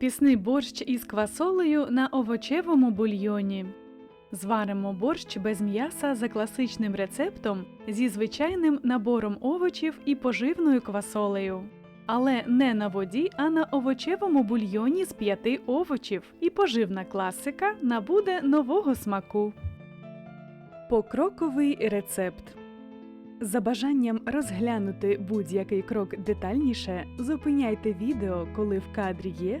Пісний борщ із квасолею на овочевому бульйоні. Зваримо борщ без м'яса за класичним рецептом зі звичайним набором овочів і поживною квасолею. Але не на воді, а на овочевому бульйоні з п'яти овочів. І поживна класика набуде нового смаку. Покроковий рецепт. За бажанням розглянути будь-який крок детальніше, зупиняйте відео, коли в кадрі є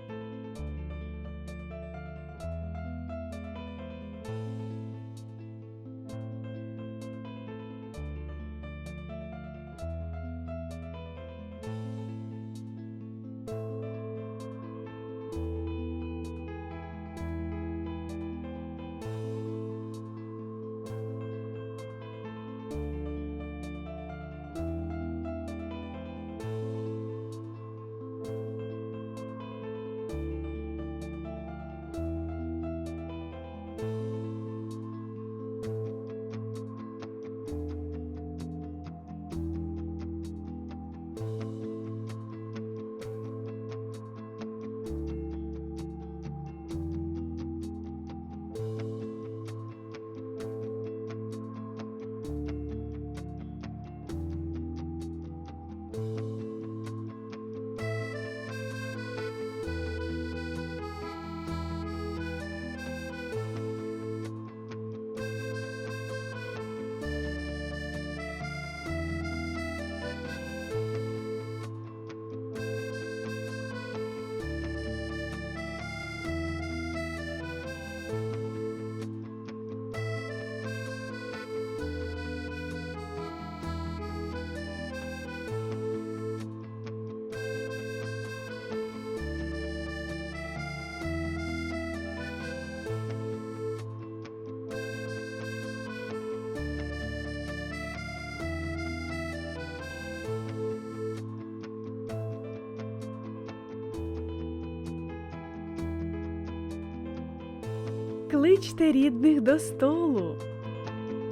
Кличте рідних до столу.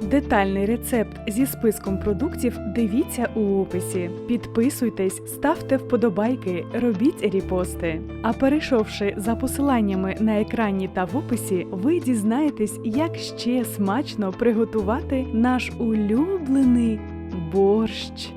Детальний рецепт зі списком продуктів дивіться у описі. Підписуйтесь, ставте вподобайки, робіть репости. А перейшовши за посиланнями на екрані та в описі, ви дізнаєтесь, як ще смачно приготувати наш улюблений борщ.